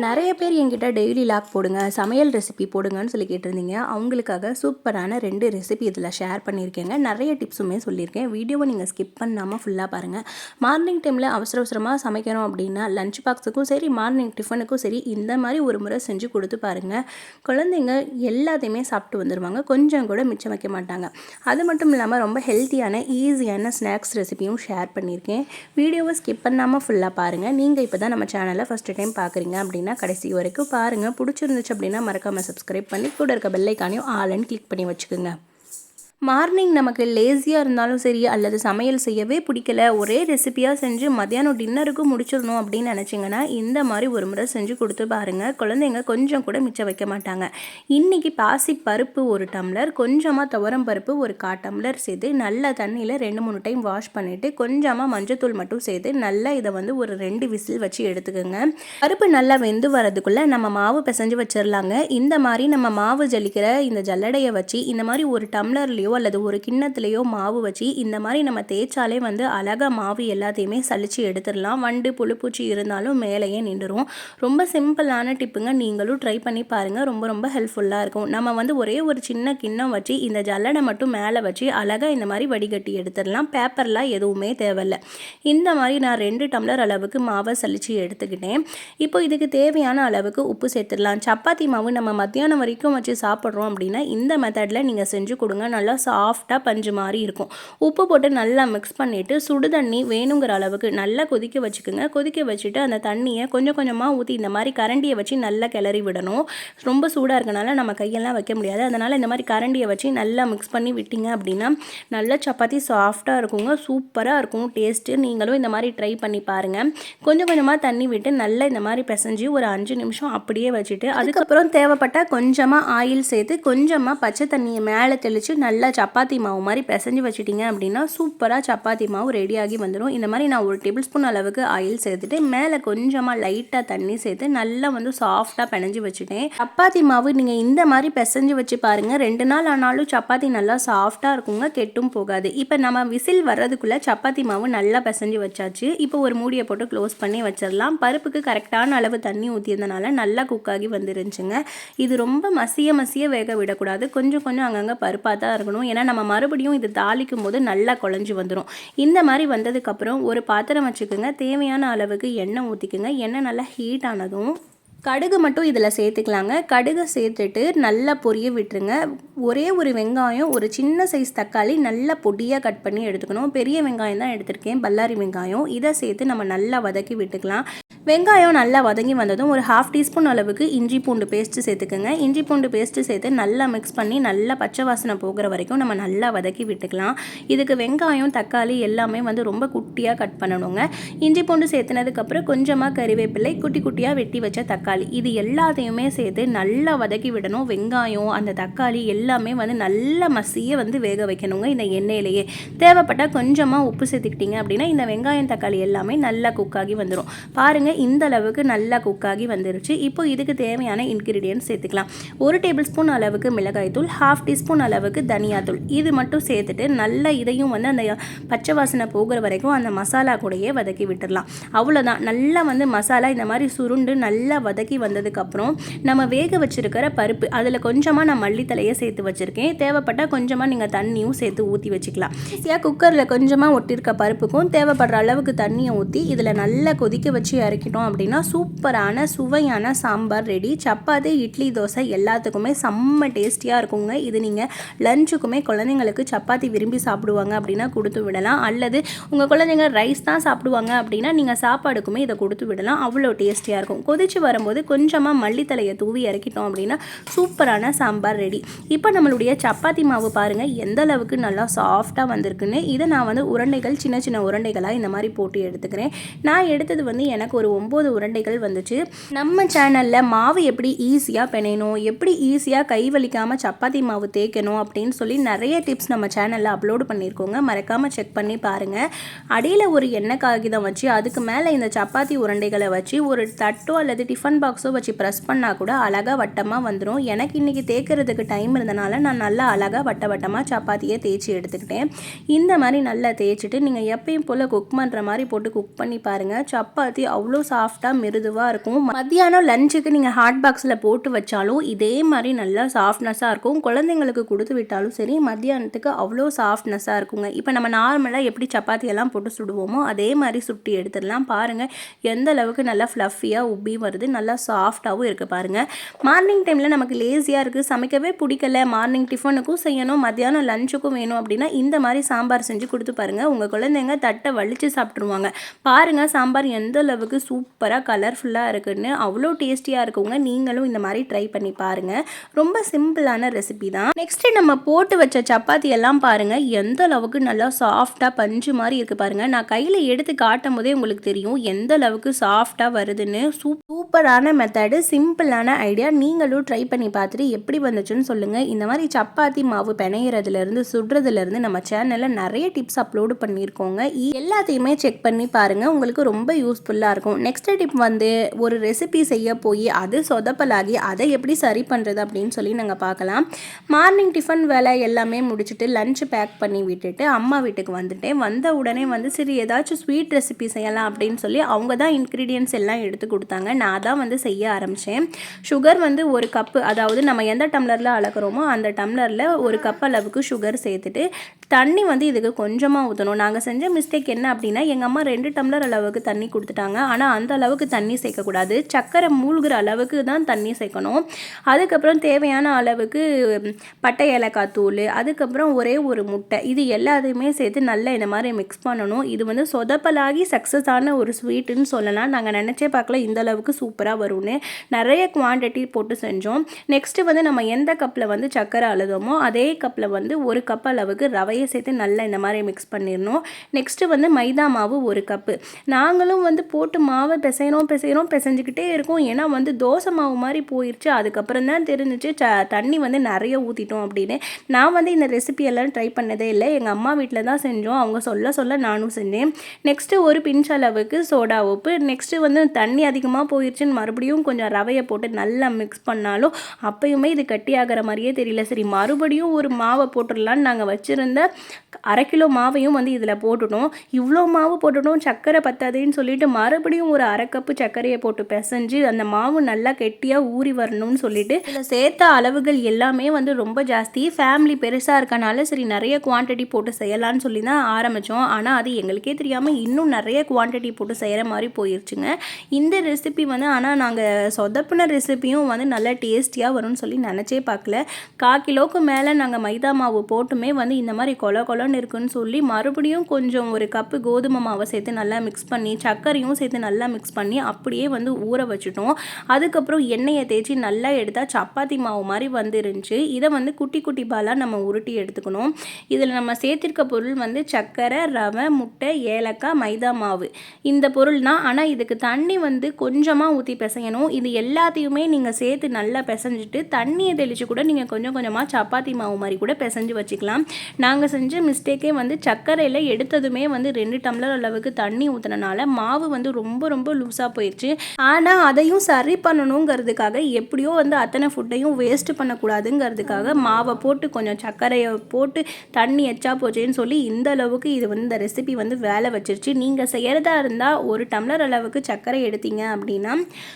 நிறைய பேர் என்கிட்ட டெய்லி லாக் போடுங்க சமையல் ரெசிபி போடுங்கன்னு சொல்லி கேட்டிருந்தீங்க. அவங்களுக்காக சூப்பரான ரெண்டு ரெசிபி இதில் ஷேர் பண்ணியிருக்கேங்க. நிறைய டிப்ஸுமே சொல்லியிருக்கேன். வீடியோவை நீங்கள் ஸ்கிப் பண்ணாமல் ஃபுல்லாக பாருங்கள் மார்னிங் டைமில் அவசர அவசரமாக சமைக்கணும் அப்படின்னா லஞ்ச் பாக்ஸுக்கும் சரி மார்னிங் டிஃபனுக்கும் சரி இந்த மாதிரி ஒரு முறை செஞ்சு கொடுத்து பாருங்கள் குழந்தைங்க எல்லாத்தையுமே சாப்பிட்டு வந்துடுவாங்க கொஞ்சம் கூட மிச்சம் வைக்க மாட்டாங்க. அது மட்டும் இல்லாமல் ரொம்ப ஹெல்த்தியான ஈஸியான ஸ்நாக்ஸ் ரெசிபியும் ஷேர் பண்ணியிருக்கேன். வீடியோவை ஸ்கிப் பண்ணாமல் ஃபுல்லாக பாருங்கள் நீங்கள் இப்போ தான் நம்ம சேனலை ஃபஸ்ட்டு டைம் பார்க்குறீங்க அப்படின்னு அப்படின்னா கடைசி வரைக்கும் பாருங்கள் பிடிச்சிருந்துச்சு அப்படின்னா மறக்காமல் சப்ஸ்கிரைப் பண்ணி கூட இருக்க பெல்லைக்கானையும் ஆலன்னு கிளிக் பண்ணி வச்சுக்கோங்க. மார்னிங் நமக்கு லேசியாக இருந்தாலும் சரி அல்லது சமையல் செய்யவே பிடிக்கல ஒரே ரெசிபியாக செஞ்சு மத்தியானம் டின்னருக்கும் முடிச்சிடணும் அப்படின்னு நினச்சிங்கன்னா இந்த மாதிரி ஒரு முறை செஞ்சு கொடுத்து பாருங்கள் குழந்தைங்க கொஞ்சம் கூட மிச்சம் வைக்க மாட்டாங்க. இன்றைக்கி பாசி பருப்பு ஒரு டம்ளர் கொஞ்சமாக துவரம் பருப்பு ஒரு கா டம்ளர் சேர்த்து நல்ல தண்ணியில் ரெண்டு மூணு டைம் வாஷ் பண்ணிவிட்டு கொஞ்சமாக மஞ்சத்தூள் மட்டும் சேர்த்து நல்லா இதை வந்து ஒரு ரெண்டு விசில் வச்சு எடுத்துக்கோங்க. பருப்பு நல்லா வெந்து வரதுக்குள்ளே நம்ம மாவு பிசைஞ்சு வச்சிடலாங்க இந்த மாதிரி நம்ம மாவு ஜலிக்கிற இந்த ஜல்லடையை வச்சு இந்த மாதிரி ஒரு டம்ளர்லேயோ அல்லது ஒரு கிண்ணத்துலேயோ மாவு வச்சு இந்த மாதிரி நம்ம தேய்ச்சாலே வந்து அழகாக மாவு எல்லாத்தையுமே சளிச்சு எடுத்துடலாம். வண்டு புழுப்பூச்சி இருந்தாலும் மேலேயே நின்றுடும் ரொம்ப சிம்பிளான டிப்புங்க. நீங்களும் ட்ரை பண்ணி பாருங்கள் ரொம்ப ரொம்ப ஹெல்ப்ஃபுல்லாக இருக்கும். நம்ம வந்து ஒரே ஒரு சின்ன கிண்ணம் வச்சு இந்த ஜல்லடை மட்டும் மேலே வச்சு அழகாக இந்த மாதிரி வடிகட்டி எடுத்துடலாம். பேப்பர்லாம் எதுவுமே தேவையில்லை. இந்த மாதிரி நான் ரெண்டு டம்ளர் அளவுக்கு மாவை சளிச்சு எடுத்துக்கிட்டேன். இப்போ இதுக்கு தேவையான அளவுக்கு உப்பு சேர்த்துடலாம். சப்பாத்தி மாவு நம்ம மத்தியானம் வரைக்கும் வச்சு சாப்பிட்றோம் அப்படின்னா இந்த மெத்தடில் நீங்கள் செஞ்சு கொடுங்க. நல்லா சாஃப்டாக பஞ்சு மாதிரி இருக்கும். உப்பு போட்டு நல்லா மிக்ஸ் பண்ணிவிட்டு சுடு தண்ணி வேணுங்கிற அளவுக்கு நல்லா கொதிக்க வச்சுக்கோங்க. கொதிக்க வச்சுட்டு அந்த தண்ணியை கொஞ்சம் கொஞ்சமாக ஊற்றி இந்த மாதிரி கரண்டியை வச்சு நல்லா கிளறி விடணும். ரொம்ப சூடாக இருக்கனால நம்ம கையெல்லாம் வைக்க முடியாது. அதனால் இந்த மாதிரி கரண்டியை வச்சு நல்லா மிக்ஸ் பண்ணி விட்டிங்க அப்படின்னா நல்லா சப்பாத்தி சாஃப்டாக இருக்குங்க. சூப்பராக இருக்கும். டேஸ்ட்டு நீங்களும் இந்த மாதிரி ட்ரை பண்ணி பாருங்கள் கொஞ்சம் கொஞ்சமாக தண்ணி விட்டு நல்லா இந்த மாதிரி பிசைஞ்சு ஒரு அஞ்சு நிமிஷம் அப்படியே வச்சுட்டு அதுக்கப்புறம் தேவைப்பட்டால் கொஞ்சமாக ஆயில் சேர்த்து கொஞ்சமாக பச்சை தண்ணியை மேலே தெளித்து நல்லா சப்பாத்தி மாவு மாதிரி பிசைஞ்சு வச்சுட்டிங்க அப்படின்னா சூப்பராக சப்பாத்தி மாவு ரெடியாகி வந்துடும் இந்த மாதிரி நான் ஒரு டேபிள் ஸ்பூன் அளவுக்கு ஆயில் சேர்த்துட்டு மேலே கொஞ்சமாக லைட்டாக தண்ணி சேர்த்து நல்லா வந்து சாஃப்டாக பிணைஞ்சு வச்சுட்டேன். சப்பாத்தி மாவு நீங்கள் இந்த மாதிரி பிசைஞ்சு வச்சு பாருங்கள் ரெண்டு நாள் ஆனாலும் சப்பாத்தி நல்லா சாஃப்டாக இருக்குங்க கெட்டும் போகாது. இப்போ நம்ம விசில் வர்றதுக்குள்ளே சப்பாத்தி மாவு நல்லா பிசைஞ்சு வச்சாச்சு. இப்போ ஒரு மூடியை போட்டு க்ளோஸ் பண்ணி வச்சிடலாம். பருப்புக்கு கரெக்டான அளவு தண்ணி ஊற்றியதுனால நல்லா குக்காகி வந்துருந்துச்சுங்க. இது ரொம்ப மசிய மசிய வேக விடக்கூடாது. கொஞ்சம் கொஞ்சம் அங்கங்கே பருப்பாக தான் இருக்கணும். ஏன்னா நம்ம மறுபடியும் இது தாளிக்கும் போது நல்லா குழஞ்சி வந்துடும் இந்த மாதிரி வந்ததுக்கப்புறம் ஒரு பாத்திரம் வச்சுக்கோங்க. தேவையான அளவுக்கு எண்ணெய் ஊற்றிக்கோங்க எண்ணெய் நல்லா ஹீட் ஆனதும் கடுகு மட்டும் இதில் சேர்த்துக்கலாங்க. கடுகை சேர்த்துட்டு நல்லா பொரிய விட்டுருங்க. ஒரே ஒரு வெங்காயம் ஒரு சின்ன சைஸ் தக்காளி நல்லா பொடியாக கட் பண்ணி எடுத்துக்கணும். பெரிய வெங்காயம் தான் எடுத்திருக்கேன். பல்லாரி வெங்காயம். இதை சேர்த்து நம்ம நல்லா வதக்கி விட்டுக்கலாம். வெங்காயம் நல்லா வதங்கி வந்ததும் ஒரு ஹாஃப் டீஸ்பூன் அளவுக்கு இஞ்சி பூண்டு பேஸ்ட்டு சேர்த்துக்கோங்க. இஞ்சி பூண்டு பேஸ்ட்டு சேர்த்து நல்லா மிக்ஸ் பண்ணி நல்லா பச்சை வாசனை போகிற வரைக்கும் நம்ம நல்லா வதக்கி விட்டுக்கலாம். இதுக்கு வெங்காயம் தக்காளி எல்லாமே வந்து ரொம்ப குட்டியாக கட் பண்ணணுங்க. இஞ்சி பூண்டு சேர்த்துனதுக்கப்புறம் கொஞ்சமாக கறிவேப்பிலை குட்டி குட்டியாக வெட்டி வச்ச தக்காளி. இது எல்லாத்தையுமே சேர்த்து நல்லா வதக்கி விடணும். வெங்காயம் அந்த தக்காளி எல்லாமே வந்து நல்லா மசியை வந்து வேக வைக்கணுங்க இந்த எண்ணெயிலேயே. தேவைப்பட்டால் கொஞ்சமாக உப்பு சேர்த்துக்கிட்டிங்க அப்படின்னா இந்த வெங்காயம் தக்காளி எல்லாமே நல்லா குக்காகி வந்துடும் பாருங்கள் இந்த அளவுக்கு நல்லா குக்காகி வந்துருச்சு. இப்போ இதுக்கு தேவையான இன்க்ரீடியன்ஸ் சேர்த்துக்கலாம். ஒரு டேபிள் ஸ்பூன் அளவுக்கு மிளகாய்த்தூள் ஹாஃப் டீஸ்பூன் அளவுக்கு தனியாத்தூள். இது மட்டும் சேர்த்துட்டு நல்லா இதையும் வந்து அந்த பச்சை வாசனை போகிற வரைக்கும் அந்த மசாலா கூடயே வதக்கி விட்டுடலாம் அவ்வளோதான் நல்லா வந்து மசாலா இந்த மாதிரி சுருண்டு நல்லா வதக்கி வந்ததுக்கப்புறம் நம்ம வேக வச்சுருக்கிற பருப்பு அதில் கொஞ்சமாக நான் மல்லித்தலையை சேர்த்து வச்சுருக்கேன். தேவைப்பட்டால் கொஞ்சமாக நீங்கள் தண்ணியும் சேர்த்து ஊற்றி வச்சுக்கலாம். ஈஸியாக குக்கரில் கொஞ்சமாக ஒட்டியிருக்க பருப்புக்கும் தேவைப்படுற அளவுக்கு தண்ணியை ஊற்றி இதில் நல்லா கொதிக்க வச்சு இறக்கி வதக்கிட்டோம் அப்படின்னா சூப்பரான சுவையான சாம்பார் ரெடி. சப்பாத்தி இட்லி தோசை எல்லாத்துக்குமே செம்ம டேஸ்டியாக இருக்குங்க. இது நீங்கள் லஞ்சுக்குமே குழந்தைங்களுக்கு சப்பாத்தி விரும்பி சாப்பிடுவாங்க அப்படின்னா கொடுத்து விடலாம். அல்லது உங்கள் குழந்தைங்க ரைஸ் தான் சாப்பிடுவாங்க அப்படின்னா நீங்கள் சாப்பாடுக்குமே இதை கொடுத்து விடலாம். அவ்வளோ டேஸ்டியாக இருக்கும். கொதிச்சு வரும்போது கொஞ்சமாக மல்லித்தலையை தூவி இறக்கிட்டோம் அப்படின்னா சூப்பரான சாம்பார் ரெடி. இப்போ நம்மளுடைய சப்பாத்தி மாவு பாருங்கள் எந்த அளவுக்கு நல்லா சாஃப்டாக வந்திருக்குன்னு. இதை நான் வந்து உருண்டைகள் சின்ன சின்ன உருண்டைகளாக இந்த மாதிரி போட்டு எடுத்துக்கிறேன். நான் எடுத்தது வந்து எனக்கு ஒரு ஒம்பது உருண்டைகள் வந்துச்சு. நம்ம சேனலில் மாவு எப்படி ஈஸியாக பிணையணும் எப்படி ஈஸியாக கை வலிக்காமல் சப்பாத்தி மாவு தேய்க்கணும் அப்படின்னு சொல்லி நிறைய டிப்ஸ் நம்ம சேனலில் அப்லோடு பண்ணியிருக்கோங்க. மறக்காமல் செக் பண்ணி பாருங்கள் அடியில் ஒரு எண்ணெய் காகிதம் வச்சு அதுக்கு மேலே இந்த சப்பாத்தி உருண்டைகளை வச்சு ஒரு தட்டோ அல்லது டிஃபன் பாக்ஸோ வச்சு ப்ரெஸ் பண்ணால் கூட அழகாக வட்டமாக வந்துடும் எனக்கு இன்றைக்கி தேய்க்கிறதுக்கு டைம் இருந்தனால நான் நல்லா அழகாக வட்ட வட்டமாக சப்பாத்தியை தேய்ச்சி எடுத்துக்கிட்டேன். இந்த மாதிரி நல்லா தேய்ச்சிட்டு நீங்கள் எப்பயும் போல் குக் பண்ணுற மாதிரி போட்டு குக் பண்ணி பாருங்கள் சப்பாத்தி அவ்வளோ சாஃப்டாக மிருதுவாக இருக்கும். மத்தியானம் லஞ்சுக்கு நீங்கள் ஹாட் பாக்ஸில் போட்டு வச்சாலும் இதே மாதிரி நல்லா சாஃப்ட்னஸாக இருக்கும். குழந்தைங்களுக்கு கொடுத்து விட்டாலும் சரி மத்தியானத்துக்கு அவ்வளோ சாஃப்ட்னஸாக இருக்குங்க. இப்போ நம்ம நார்மலாக எப்படி சப்பாத்தியெல்லாம் போட்டு சுடுவோமோ அதே மாதிரி சுட்டி எடுத்துடலாம். பாருங்கள் எந்த அளவுக்கு நல்லா ஃப்ளஃபியாக உப்பி வருது நல்லா சாஃப்டாகவும் இருக்குது பாருங்கள் மார்னிங் டைமில் நமக்கு லேசியாக இருக்குது சமைக்கவே பிடிக்கல. மார்னிங் டிஃபனுக்கும் செய்யணும் மத்தியானம் லஞ்சுக்கும் வேணும் அப்படின்னா இந்த மாதிரி சாம்பார் செஞ்சு கொடுத்து பாருங்கள் உங்கள் குழந்தைங்க தட்டை வலித்து சாப்பிட்ருவாங்க பாருங்கள் சாம்பார் எந்த அளவுக்கு சூப்பராக கலர்ஃபுல்லாக இருக்குன்னு அவ்வளோ டேஸ்டியாக இருக்குங்க நீங்களும் இந்த மாதிரி ட்ரை பண்ணி பாருங்கள் ரொம்ப சிம்பிளான ரெசிபி தான். நெக்ஸ்ட்டு நம்ம போட்டு வச்ச சப்பாத்தி எல்லாம் பாருங்கள் எந்த அளவுக்கு நல்லா சாஃப்டாக பஞ்சு மாதிரி இருக்குது பாருங்கள் நான் கையில் எடுத்து காட்டும் போதே உங்களுக்கு தெரியும் எந்த அளவுக்கு சாஃப்டாக வருதுன்னு. சூப்பரான மெத்தடு சிம்பிளான ஐடியா நீங்களும் ட்ரை பண்ணி பார்த்துட்டு எப்படி வந்துச்சுன்னு சொல்லுங்கள் இந்த மாதிரி சப்பாத்தி மாவு பிணையிறதுலேருந்து சுடுறதுலேருந்து நம்ம சேனலில் நிறைய டிப்ஸ் அப்லோடு பண்ணியிருக்கோங்க எல்லாத்தையுமே செக் பண்ணி பாருங்கள் உங்களுக்கு ரொம்ப யூஸ்ஃபுல்லாக இருக்கும். நெக்ஸ்ட் டிப் வந்து ஒரு ரெசிபி செய்ய போய் அது சொதப்பலாகி அதை எப்படி சரி பண்ணுறது அப்படின்னு சொல்லி நாங்கள் பார்க்கலாம் மார்னிங் டிஃபன் வேலை எல்லாமே முடிச்சுட்டு லஞ்ச் பேக் பண்ணி விட்டுட்டு அம்மா வீட்டுக்கு வந்துட்டேன். வந்த உடனே வந்து சரி ஏதாச்சும் ஸ்வீட் ரெசிபி செய்யலாம் அப்படின்னு சொல்லி அவங்க தான் இன்க்ரீடியன்ஸ் எல்லாம் எடுத்து கொடுத்தாங்க. நான் தான் வந்து செய்ய ஆரம்பித்தேன் சுகர் வந்து ஒரு கப்பு அதாவது நம்ம எந்த டம்ளரில் அளக்குறோமோ அந்த டம்ளரில் ஒரு கப் அளவுக்கு சுகர் சேர்த்துட்டு தண்ணி வந்து இதுக்கு கொஞ்சமாக ஊற்றணும் நாங்கள் செஞ்ச மிஸ்டேக் என்ன அப்படின்னா எங்கள் அம்மா ரெண்டு டம்ளர் அளவுக்கு தண்ணி கொடுத்துட்டாங்க. ஆனால் அந்த அளவுக்கு தண்ணி சேர்க்கக்கூடாது. சக்கரை மூழ்கிற அளவுக்கு தான் தண்ணி சேர்க்கணும். அதுக்கப்புறம் தேவையான அளவுக்கு பட்டை ஏலக்காய் தூள் அதுக்கப்புறம் ஒரே ஒரு முட்டை. இது எல்லாத்தையுமே சேர்த்து நல்லா இந்த மாதிரி மிக்ஸ் பண்ணணும். இது வந்து சொதப்பலாகி சக்ஸஸ் ஆன ஒரு ஸ்வீட்டுன்னு சொல்லலாம். நாங்கள் நினச்சே பார்க்கல இந்த அளவுக்கு சூப்பராக வரும்னு. நிறைய குவான்டிட்டி போட்டு செஞ்சோம். நெக்ஸ்ட்டு வந்து நம்ம எந்த கப்பில் வந்து சக்கரை அழுதோமோ அதே கப்பில் வந்து ஒரு கப் அளவுக்கு ரவையை சேர்த்து நல்லா இந்த மாதிரி மிக்ஸ் பண்ணிடணும். நெக்ஸ்ட்டு வந்து மைதா மாவு ஒரு கப்பு நாங்களும் வந்து போட்டு மாவை பிசைகிறோம் பிசைகிறோம் பிசைஞ்சிக்கிட்டே இருக்கும். ஏன்னா வந்து தோசை மாவு மாதிரி போயிடுச்சு அதுக்கப்புறம் தான் தெரிஞ்சிச்சு ச தண்ணி வந்து நிறைய ஊற்றிட்டோம் அப்படின்னு. நான் வந்து இந்த ரெசிபி எல்லாம் ட்ரை பண்ணதே இல்லை. எங்கள் அம்மா வீட்டில் தான் செஞ்சோம். அவங்க சொல்ல சொல்ல நானும் செஞ்சேன். நெக்ஸ்ட்டு ஒரு பிஞ்ச் அளவுக்கு சோடா உப்பு. நெக்ஸ்ட்டு வந்து தண்ணி அதிகமாக போயிடுச்சுன்னு மறுபடியும் கொஞ்சம் ரவையை போட்டு நல்லா மிக்ஸ் பண்ணாலும் அப்பயுமே இது கட்டியாகிற மாதிரியே தெரியல. சரி மறுபடியும் ஒரு மாவை போட்டுடலான்னு நாங்கள் வச்சுருந்த அரை கிலோ மாவையும் வந்து இதில் போட்டுட்டோம். இவ்வளோ மாவு போட்டுட்டோம். சர்க்கரை பத்தாதேன்னு சொல்லிட்டு மறுபடியும் ஒரு அரை கப்பு சர்க்கரையை போட்டு பிசைஞ்சு அந்த மாவு நல்லா கெட்டியாக ஊறி வரணும்னு சொல்லிட்டு இதில் சேர்த்த அளவுகள் எல்லாமே வந்து ரொம்ப ஜாஸ்தி. ஃபேமிலி பெருசாக இருக்கனால சரி நிறைய குவான்டிட்டி போட்டு செய்யலாம்னு சொல்லி தான் ஆரம்பித்தோம் ஆனால் அது எங்களுக்கே தெரியாமல் இன்னும் நிறைய குவான்டிட்டி போட்டு செய்கிற மாதிரி போயிருச்சுங்க. இந்த ரெசிபி வந்து ஆனால் நாங்கள் சொதப்பின ரெசிபியும் வந்து நல்லா டேஸ்டியாக வரும்னு சொல்லி நினச்சே பார்க்கல. கா கிலோவுக்கு மேலே நாங்கள் மைதா மாவு போட்டுமே வந்து இந்த மாதிரி கொல கொலன்னு இருக்குன்னு சொல்லி மறுபடியும் கொஞ்சம் ஒரு கப்பு கோதுமை மாவை சேர்த்து நல்லா மிக்ஸ் பண்ணி சர்க்கரையும் சேர்த்து நல்லா நல்லா மிக்ஸ் பண்ணி அப்படியே வந்து ஊற வச்சுட்டோம். அதுக்கப்புறம் எண்ணெயை தேய்ச்சி நல்லா எடுத்தால் சப்பாத்தி மாவு மாதிரி வந்துருந்துச்சு. இதை வந்து குட்டி குட்டி பாலாக நம்ம உருட்டி எடுத்துக்கணும். இதில் நம்ம சேர்த்திருக்க பொருள் வந்து சர்க்கரை ரவை முட்டை ஏலக்காய் மைதா மாவு. இந்த பொருள் தான். ஆனால் இதுக்கு தண்ணி வந்து கொஞ்சமாக ஊற்றி பிசையணும். இது எல்லாத்தையுமே நீங்கள் சேர்த்து நல்லா பிசைஞ்சிட்டு தண்ணியை தெளித்து கூட நீங்கள் கொஞ்சம் கொஞ்சமாக சப்பாத்தி மாவு மாதிரி கூட பிசைஞ்சு வச்சுக்கலாம். நாங்கள் செஞ்ச மிஸ்டேக்கே வந்து சர்க்கரையில் எடுத்ததுமே வந்து ரெண்டு டம்ளர் அளவுக்கு தண்ணி ஊற்றுனனால மாவு வந்து ரொம்ப ரொம்ப லூஸாக போயிடுச்சு ஆனால் அதையும் சரி பண்ணணுங்கிறதுக்காக எப்படியோ வந்து அத்தனை ஃபுட்டையும் வேஸ்ட் பண்ணக்கூடாதுங்கிறதுக்காக மாவை போட்டு கொஞ்சம் சர்க்கரையை போட்டு தண்ணி எச்சா போச்சேன்னு சொல்லி இந்த அளவுக்கு இது வந்து இந்த ரெசிபி வந்து வேலை வச்சிருச்சு. நீங்கள் செய்கிறதா இருந்தால் ஒரு டம்ளர் அளவுக்கு சர்க்கரை எடுத்தீங்க அப்படின்னா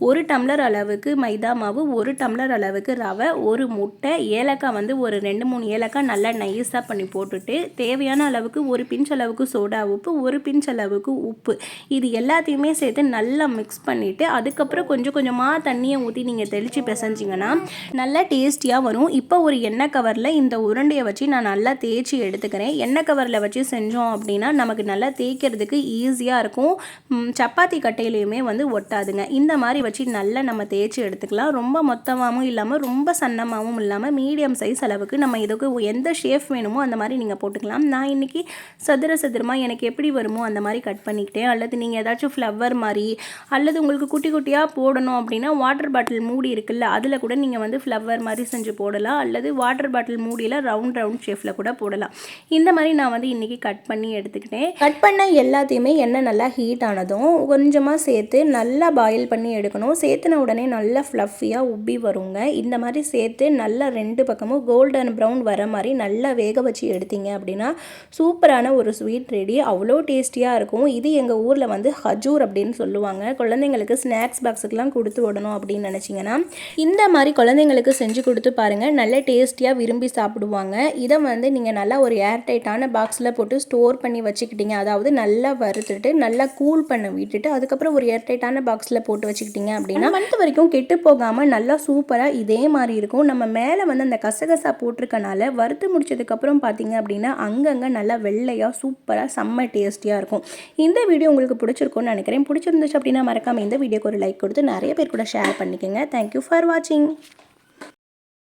ஒரு டம்ளர் அளவுக்கு மைதா மாவு ஒரு டம்ளர் அளவுக்கு ரவை ஒரு முட்டை ஏலக்காய் வந்து ஒரு ரெண்டு மூணு ஏலக்காய் நல்லா நைஸாக பண்ணி போட்டுட்டு தேவையான அளவுக்கு ஒரு பிஞ்ச் அளவுக்கு சோடா உப்பு ஒரு பிஞ்ச் அளவுக்கு உப்பு. இது எல்லாத்தையுமே சேர்த்து நல்லா மிக்ஸ் பண்ணிவிட்டு அதுக்கப்புறம் கொஞ்சம் கொஞ்சமாக தண்ணியை ஊற்றி நீங்கள் தெளித்து பிசைஞ்சிங்கன்னா நல்லா டேஸ்டியாக வரும். இப்போ ஒரு எண்ணெய் கவரில் இந்த உருண்டையை வச்சு நான் நல்லா தேய்ச்சி எடுத்துக்கிறேன். எண்ணெய் கவரில் வச்சு செஞ்சோம் அப்படின்னா நமக்கு நல்லா தேய்க்கிறதுக்கு ஈஸியாக இருக்கும். சப்பாத்தி கட்டையிலையுமே வந்து ஒட்டாதுங்க. இந்த மாதிரி வச்சு நல்லா நம்ம தேய்ச்சி எடுத்துக்கலாம். ரொம்ப மொத்தமாகவும் இல்லாமல் ரொம்ப சன்னமாகவும் இல்லாமல் மீடியம் சைஸ் அளவுக்கு நம்ம இதுக்கு எந்த ஷேப் வேணுமோ அந்த மாதிரி நீங்கள் போட்டுக்கலாம். நான் இன்றைக்கி சதுர சதுரமாக எனக்கு எப்படி வருமோ அந்த மாதிரி கட் பண்ணிக்கிட்டேன். அல்லது நீங்கள் ஏதாச்சும் ஃப்ளவர் மாதிரி அல்லது உங்களுக்கு குட்டி குட்டியாக போடணும் அப்படின்னா வாட்டர் பாட்டில் மூடி இருக்குல்ல அதில் கூட நீங்கள் வந்து ஃப்ளவர் மாதிரி செஞ்சு போடலாம். அல்லது வாட்டர் பாட்டில் மூடியில் ரவுண்ட் ரவுண்ட் ஷேஃபில் கூட போடலாம். இந்த மாதிரி நான் வந்து இன்றைக்கி கட் பண்ணி எடுத்துக்கிட்டேன். கட் பண்ண எல்லாத்தையுமே எண்ணெய் நல்லா ஹீட் ஆனதும் கொஞ்சமாக சேர்த்து நல்லா பாயில் பண்ணி எடுக்கணும். சேர்த்துன உடனே நல்லா ஃப்ளஃபியாக உப்பி வருங்க. இந்த மாதிரி சேர்த்து நல்லா ரெண்டு பக்கமும் கோல்டன் ப்ரௌன் வர மாதிரி நல்லா வேக வச்சு எடுத்தீங்க அப்படின்னா சூப்பரான ஒரு ஸ்வீட் ரெடி அவ்வளோ டேஸ்டியாக இருக்கும். இது எங்கள் ஊரில் வந்து ஹஜூர் அப்படின்னு அப்படின்னு சொல்லுவாங்க. குழந்தைங்களுக்கு ஸ்நாக்ஸ் பாக்ஸுக்கெலாம் கொடுத்து விடணும் அப்படின்னு நினச்சிங்கன்னா இந்த மாதிரி குழந்தைங்களுக்கு செஞ்சு கொடுத்து பாருங்கள் நல்ல டேஸ்டியாக விரும்பி சாப்பிடுவாங்க. இதை வந்து நீங்கள் நல்லா ஒரு ஏர் டைட்டான பாக்ஸில் போட்டு ஸ்டோர் பண்ணி வச்சுக்கிட்டீங்க. அதாவது நல்லா வறுத்துட்டு நல்லா கூல் பண்ண விட்டுட்டு அதுக்கப்புறம் ஒரு ஏர் டைட்டான பாக்ஸில் போட்டு வச்சுக்கிட்டீங்க அப்படின்னா மந்த் வரைக்கும் கெட்டு போகாமல் நல்லா சூப்பராக இதே மாதிரி இருக்கும். நம்ம மேலே வந்து அந்த கசகசா போட்டிருக்கனால வறுத்து முடிச்சதுக்கப்புறம் பார்த்தீங்க அப்படின்னா அங்கங்கே நல்லா வெள்ளையாக சூப்பராக செம்ம டேஸ்டியாக இருக்கும். இந்த வீடியோ உங்களுக்கு பிடிச்சிருக்கும்னு நினைக்கிறேன். பிடிச்சிருந்துச்சு அப்படின்னா மறக்காமல் இந்த வீடியோக்கு ஒரு லைக் கொடுத்து நிறைய பேர் கூட ஷேர் பண்ணிக்கோங்க. தேங்க்யூ ஃபார் வாட்சிங்